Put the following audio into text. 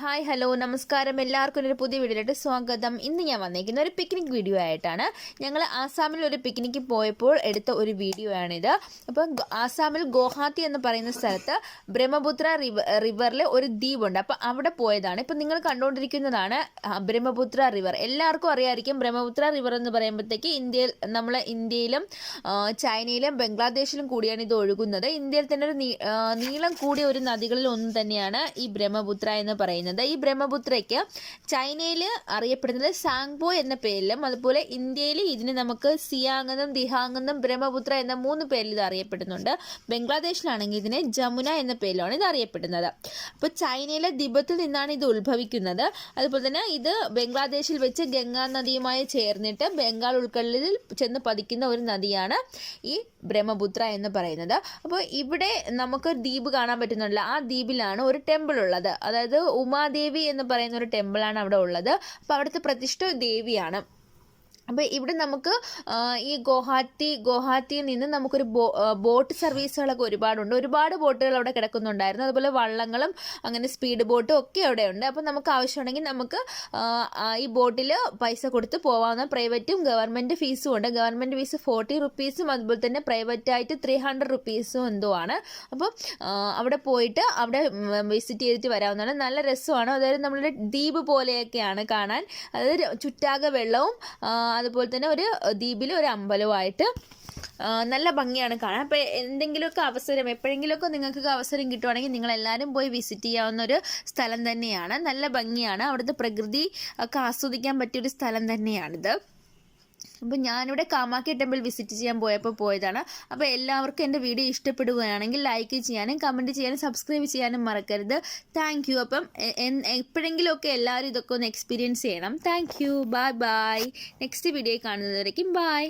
Hi hello നമസ്കാരം. എല്ലാവർക്കും ഒരു പുതിയ വീഡിയോയിലോട്ട് സ്വാഗതം. ഇന്ന് ഞാൻ വന്നിരിക്കുന്ന ഒരു പിക്നിക് വീഡിയോ ആയിട്ടാണ്. ഞങ്ങൾ ആസാമിൽ ഒരു പിക്നിക്ക് പോയപ്പോൾ എടുത്ത ഒരു വീഡിയോ ആണിത്. അപ്പോൾ ആസാമിൽ ഗോഹാത്തി എന്ന് പറയുന്ന സ്ഥലത്ത് ബ്രഹ്മപുത്ര റിവ റിവറിൽ ഒരു ദ്വീപുണ്ട്. അപ്പോൾ അവിടെ പോയതാണ്. ഇപ്പോൾ നിങ്ങൾ കണ്ടുകൊണ്ടിരിക്കുന്നതാണ് ബ്രഹ്മപുത്ര റിവർ എല്ലാവർക്കും അറിയാമായിരിക്കും ബ്രഹ്മപുത്ര റിവർ എന്ന് പറയുമ്പോഴത്തേക്ക് ഇന്ത്യയിൽ നമ്മൾ ഇന്ത്യയിലും ചൈനയിലും ബംഗ്ലാദേശിലും കൂടിയാണ് ഇത് ഒഴുകുന്നത്. ഇന്ത്യയിൽ തന്നെ ഒരു നീളം കൂടിയ ഒരു നദികളിൽ ഒന്ന് തന്നെയാണ് ഈ ബ്രഹ്മപുത്ര എന്ന് പറയുന്നത്. ഈ ബ്രഹ്മപുത്രയ്ക്ക് ചൈനയിൽ അറിയപ്പെടുന്നത് സാങ്പോ എന്ന പേരിലും അതുപോലെ ഇന്ത്യയിൽ ഇതിന് നമുക്ക് സിയാങ് എന്നും ദിഹാങ് എന്നും ബ്രഹ്മപുത്ര എന്ന മൂന്ന് പേരിൽ ഇത് അറിയപ്പെടുന്നുണ്ട്. ബംഗ്ലാദേശിലാണെങ്കിൽ ഇതിനെ ജമുന എന്ന പേരിലാണ് ഇത് അറിയപ്പെടുന്നത്. അപ്പോൾ ചൈനയിലെ ദിബത്തിൽ നിന്നാണ് ഇത് ഉത്ഭവിക്കുന്നത്. അതുപോലെ തന്നെ ഇത് ബംഗ്ലാദേശിൽ വെച്ച് ഗംഗാ നദിയുമായി ചേർന്നിട്ട് ബംഗാൾ ഉൾക്കടലിൽ ചെന്ന് പതിക്കുന്ന ഒരു നദിയാണ് ഈ ബ്രഹ്മപുത്ര എന്ന് പറയുന്നത്. അപ്പോൾ ഇവിടെ നമുക്ക് ദ്വീപ് കാണാൻ പറ്റുന്നുണ്ട്. ആ ദ്വീപിലാണ് ഒരു ടെമ്പിൾ ഉള്ളത്. അതായത് ഉമാദേവി എന്ന് പറയുന്ന ഒരു ടെമ്പിൾ ആണ് അവിടെ ഉള്ളത്. അപ്പോൾ അവിടുത്തെ പ്രതിഷ്ഠ ദേവിയാണ്. അപ്പോൾ ഇവിടെ നമുക്ക് ഈ ഗുവാഹത്തി ഗുവാഹത്തിയിൽ നിന്ന് നമുക്കൊരു ബോ ബോട്ട് സർവീസുകളൊക്കെ ഒരുപാടുണ്ട്. ഒരുപാട് ബോട്ടുകൾ അവിടെ കിടക്കുന്നുണ്ടായിരുന്നു. അതുപോലെ വള്ളങ്ങളും അങ്ങനെ സ്പീഡ് ബോട്ടും ഒക്കെ അവിടെ ഉണ്ട്. അപ്പോൾ നമുക്ക് ആവശ്യമുണ്ടെങ്കിൽ നമുക്ക് ഈ ബോട്ടിൽ പൈസ കൊടുത്ത് പോകാവുന്ന പ്രൈവറ്റും ഗവൺമെന്റ് ഫീസും ഉണ്ട്. ഗവൺമെന്റ് ഫീസ് ഫോർട്ടി റുപ്പീസും അതുപോലെ തന്നെ പ്രൈവറ്റായിട്ട് ത്രീ ഹൺഡ്രഡ് റുപ്പീസും എന്തോ ആണ്. അപ്പോൾ അവിടെ പോയിട്ട് അവിടെ വിസിറ്റ് ചെയ്തിട്ട് വരാവുന്നതാണ്. നല്ല രസമാണ്. അതായത് നമ്മളുടെ ദ്വീപ് പോലെയൊക്കെയാണ് കാണാൻ. അതായത് ചുറ്റാകെ വെള്ളവും അതുപോലെ തന്നെ ഒരു ദ്വീപിൽ ഒരു അമ്പലവുമായിട്ട് നല്ല ഭംഗിയാണ് കാണാൻ. അപ്പോൾ എന്തെങ്കിലുമൊക്കെ അവസരം എപ്പോഴെങ്കിലുമൊക്കെ നിങ്ങൾക്ക് അവസരം കിട്ടുവാണെങ്കിൽ നിങ്ങൾ എല്ലാവരും പോയി വിസിറ്റ് ചെയ്യാവുന്ന ഒരു സ്ഥലം തന്നെയാണ്. നല്ല ഭംഗിയാണ്. അവിടുത്തെ പ്രകൃതി ഒക്കെ ആസ്വദിക്കാൻ പറ്റിയൊരു സ്ഥലം തന്നെയാണിത്. അപ്പോൾ ഞാനിവിടെ കാമാക്കി ടെമ്പിൾ വിസിറ്റ് ചെയ്യാൻ പോയപ്പോൾ പോയതാണ്. അപ്പോൾ എല്ലാവർക്കും എന്റെ വീഡിയോ ഇഷ്ടപ്പെടുകയാണെങ്കിൽ ലൈക്ക് ചെയ്യാനും കമന്റ് ചെയ്യാനും സബ്സ്ക്രൈബ് ചെയ്യാനും മറക്കരുത്. താങ്ക് യു അപ്പം എപ്പോഴെങ്കിലുമൊക്കെ എല്ലാവരും ഇതൊക്കെ ഒന്ന് എക്സ്പീരിയൻസ് ചെയ്യണം. Thank you bye bye next video കാണുന്നതുവരേക്കും by